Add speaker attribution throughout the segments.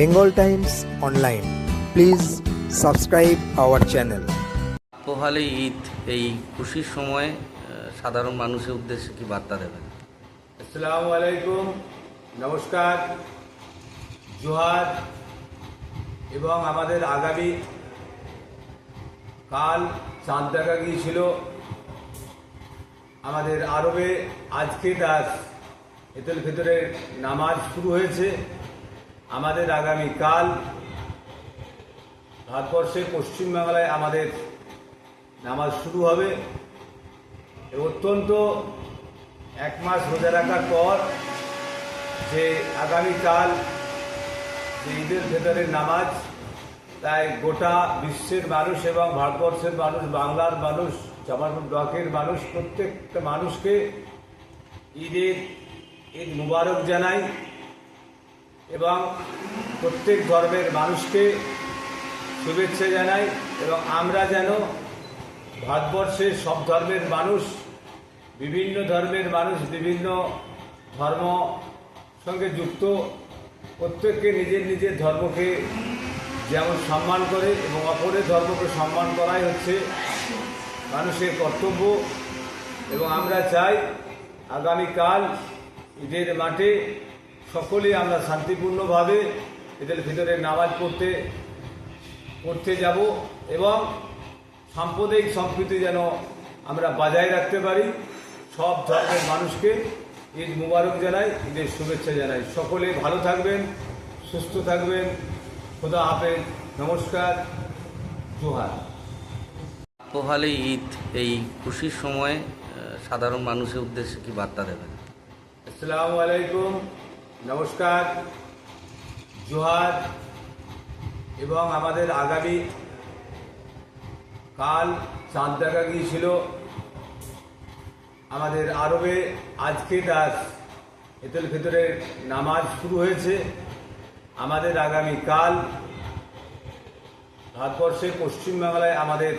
Speaker 1: Bengal times online please subscribe our channel
Speaker 2: পোহালে Eid এই খুশির সময়ে সাধারণ মানুষের উদ্দেশ্যে কি বার্তা দেবেন?
Speaker 3: আসসালামু আলাইকুম নমস্কার জোহার এবং আমাদের আগামী কাল চাঁদ দেখা গিয়েছিল আমাদের আরবে আজকে তার এতেল ফিতরের নামাজ শুরু হয়েছে। আমাদের আগামী কাল ভারতবর্ষে পশ্চিমবাংলায় আমাদের নামাজ শুরু হবে। অত্যন্ত এক মাস রোজা রাখার পর যে আগামীকাল যে ঈদের ভেতরের নামাজ, তাই গোটা বিশ্বের মানুষ এবং ভারতবর্ষের মানুষ, বাংলার মানুষ, জামালপুর ব্লকের মানুষ, প্রত্যেকটা মানুষকে ঈদের ঈদ মুবারক জানাই। এবং প্রত্যেক ধর্মের মানুষকে শুভেচ্ছা জানাই এবং আমরা যেন ভারতবর্ষের সব ধর্মের মানুষ, বিভিন্ন ধর্মের মানুষ, বিভিন্ন ধর্ম সঙ্গে যুক্ত, প্রত্যেককে নিজের নিজের ধর্মকে যেমন সম্মান করে এবং অপরের ধর্মকে সম্মান করাই হচ্ছে মানুষের কর্তব্য। এবং আমরা চাই আগামীকাল ঈদের মাঠে সকলেই আমরা শান্তিপূর্ণভাবে ঈদের ভিতরে নামাজ পড়তে পড়তে যাব এবং সাম্প্রদায়িক সম্প্রীতি যেন আমরা বজায় রাখতে পারি। সব ধর্মের মানুষকে ঈদ মুবারক জানাই ঈদের শুভেচ্ছা জানাই। সকলে ভালো থাকবেন সুস্থ থাকবেন। খোদা হাফেজ। নমস্কার জোহার।
Speaker 2: পোহালে ঈদ এই খুশির সময়ে সাধারণ মানুষের উদ্দেশ্যে কি বার্তা দেবেন?
Speaker 3: আসসালামু আলাইকুম। নমস্কার, জোহার এবং আমাদের আগামী কাল চাঁদ দেখা গিয়েছিল আমাদের আরবে। আজকে তার এতেল ফিতরের নামাজ শুরু হয়েছে। আমাদের আগামী কাল ভারতবর্ষে পশ্চিমবাংলায় আমাদের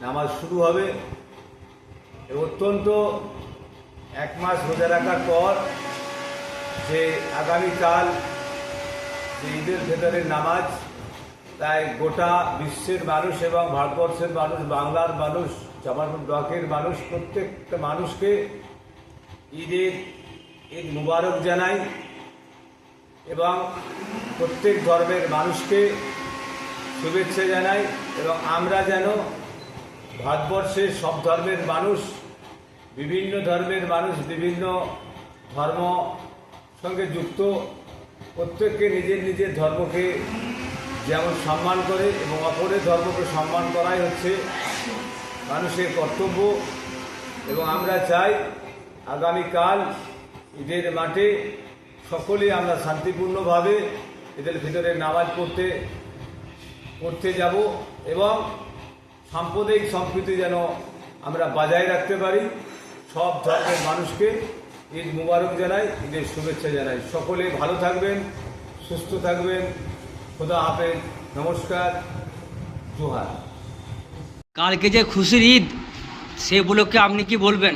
Speaker 3: নামাজ শুরু হবে। অত্যন্ত এক মাস রোজা রাখার পর যে আগামীকাল যে ঈদের ভেতরের নামাজ, তাই গোটা বিশ্বের মানুষ এবং ভারতবর্ষের মানুষ, বাংলার মানুষ, জামালপুর ব্লকের মানুষ, প্রত্যেকটা মানুষকে ঈদের ঈদ মুবারক জানাই এবং প্রত্যেক ধর্মের মানুষকে শুভেচ্ছা জানাই এবং আমরা যেন ভারতবর্ষের সব ধর্মের মানুষ, বিভিন্ন ধর্মের মানুষ, বিভিন্ন ধর্ম সঙ্গে যুক্ত প্রত্যেককে নিজের নিজের ধর্মকে যেমন সম্মান করে এবং অপরের ধর্মকে সম্মান করাই হচ্ছে মানুষের কর্তব্য। এবং আমরা চাই আগামীকাল ঈদের মাঠে সকলেই আমরা শান্তিপূর্ণভাবে ঈদের ভিতরে নামাজ পড়তে পড়তে যাব এবং সাম্প্রদায়িক সম্প্রীতি যেন আমরা বজায় রাখতে পারি। সব ধর্মের মানুষকে ঈদ মুবারক জানাই ঈদের শুভেচ্ছা জানাই। সকলে ভালো থাকবেন সুস্থ থাকবেন। খোদা হাফেজ। নমস্কার জোহার।
Speaker 4: কালকে যে খুশির ঈদ সে উপলক্ষে আপনি কি বলবেন?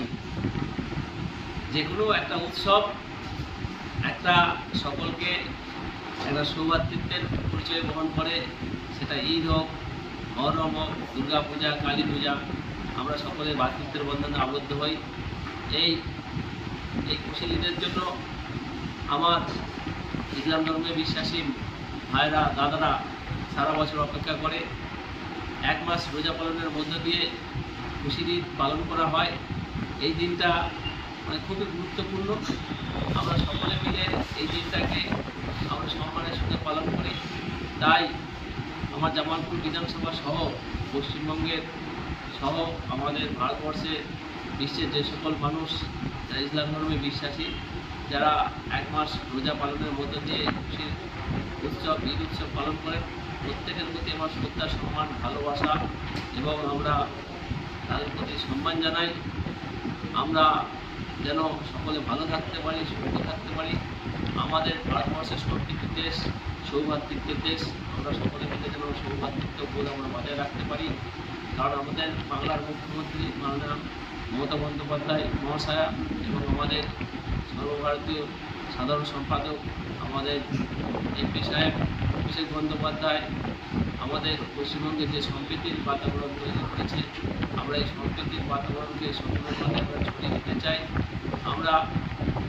Speaker 5: যেগুলো একটা উৎসব একটা সকলকে একটা সৌভাতৃত্বের পরিচয় বহন করে সেটা ঈদ হোক মহরম হোক দুর্গা পূজা কালী পূজা আমরা সকলে ভাতৃত্বের বন্ধনে আবদ্ধ হই। এই এই খুশি ঈদের জন্য আমার ইসলাম ধর্মে বিশ্বাসী ভাইরা, দাদারা সারা বছর অপেক্ষা করে এক মাস রোজা পালনের মধ্য দিয়ে খুশির ঈদ পালন করা হয়। এই দিনটা মানে খুবই গুরুত্বপূর্ণ। আমরা সকলে মিলে এই দিনটাকে আমরা সম্মানের সঙ্গে পালন করি। তাই আমার জামালপুর বিধানসভা সহ পশ্চিমবঙ্গের সহ আমাদের ভারতবর্ষে বিশ্বের যে সকল মানুষ, যারা ইসলাম ধর্মে বিশ্বাসী, যারা এক মাস রোজা পালনের মধ্য দিয়ে খুশির উৎসব, ঈদ উৎসব পালন করেন, প্রত্যেকের প্রতি আমার শ্রদ্ধা, সম্মান, ভালোবাসা এবং আমরা তাদের প্রতি সম্মান জানাই। আমরা যেন সকলে ভালো থাকতে পারি সুস্থ থাকতে পারি। আমাদের ভারতবর্ষের সমৃদ্ধ দেশ, সৌভাতৃত্বের দেশ। আমরা সকলে মিলে যেন সৌভাতৃত্ব বোধ আমরা বজায় রাখতে পারি। কারণ আমাদের বাংলার মুখ্যমন্ত্রী, মাননীয় মমতা বন্দ্যোপাধ্যায়, মহাশয়া এবং আমাদের সর্বভারতীয় সাধারণ সম্পাদক, আমাদের এমপি সাহেব অভিষেক বন্দ্যোপাধ্যায়, আমাদের পশ্চিমবঙ্গে যে সম্প্রীতির বাতাবরণ তৈরি করেছে, আমরা এই সম্প্রীতির বাতাবরণকে সম্পূর্ণভাবে আমরা ছড়িয়ে দিতে চাই। আমরা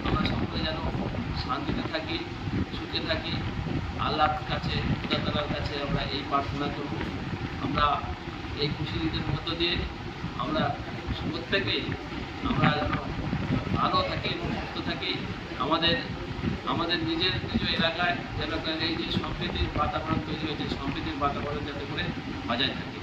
Speaker 5: আমরা সকলে যেন শান্তিতে থাকি, সুখে থাকি। আল্লাহর কাছে খুদাতলার কাছে আমরা এই প্রার্থনা করব। আমরা এই খুশি মধ্য দিয়ে আমরা প্রত্যেকেই আমরা ভালো থাকি এবং সুস্থ থাকি। আমাদের আমাদের নিজের নিজ এলাকায় যেন এই যে সম্প্রীতির বাতাবরণ তৈরি হয়েছে, সম্প্রীতির বাতাবরণ যাতে করে বাজায় থাকে।